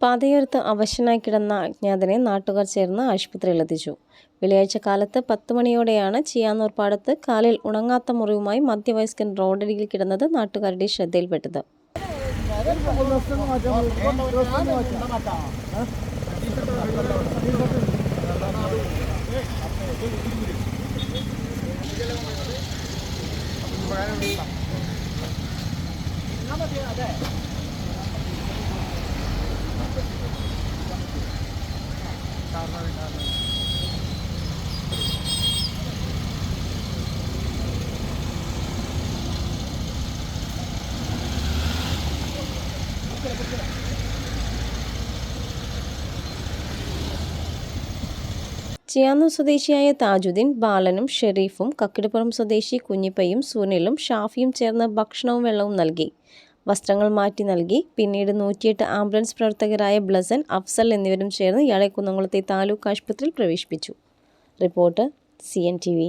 പാതയോരത്ത് അവശനായി കിടന്ന അജ്ഞാതനെ നാട്ടുകാർ ചേർന്ന് ആശുപത്രിയിൽ എത്തിച്ചു വെള്ളിയാഴ്ച കാലത്ത് പത്ത് മണിയോടെയാണ് ചിയാന്നൂർ പാടത്ത് കാലിൽ ഉണങ്ങാത്ത മുറിവുമായി മധ്യവയസ്കൻ റോഡരികിൽ കിടന്നത് നാട്ടുകാരുടെ ശ്രദ്ധയിൽപ്പെട്ടത്. ചിയാന്നൂർ സ്വദേശിയായ താജുദ്ദീൻ ബാലനും ഷെരീഫും കക്കിടിപ്പുറം സ്വദേശി കുഞ്ഞിപ്പയും സുനിലും ഷാഫിയും ചേർന്ന് ഭക്ഷണവും വെള്ളവും നൽകി. വസ്ത്രങ്ങൾ മാറ്റി നൽകി. പിന്നീട് നൂറ്റിയെട്ട് ആംബുലൻസ് പ്രവർത്തകരായ ബ്ലസൻ അഫ്സൽ എന്നിവരും ചേർന്ന് ഇയാളെ കുന്നംകുളത്തെ താലൂക്ക് ആശുപത്രിയിൽ പ്രവേശിപ്പിച്ചു. Report C N T V.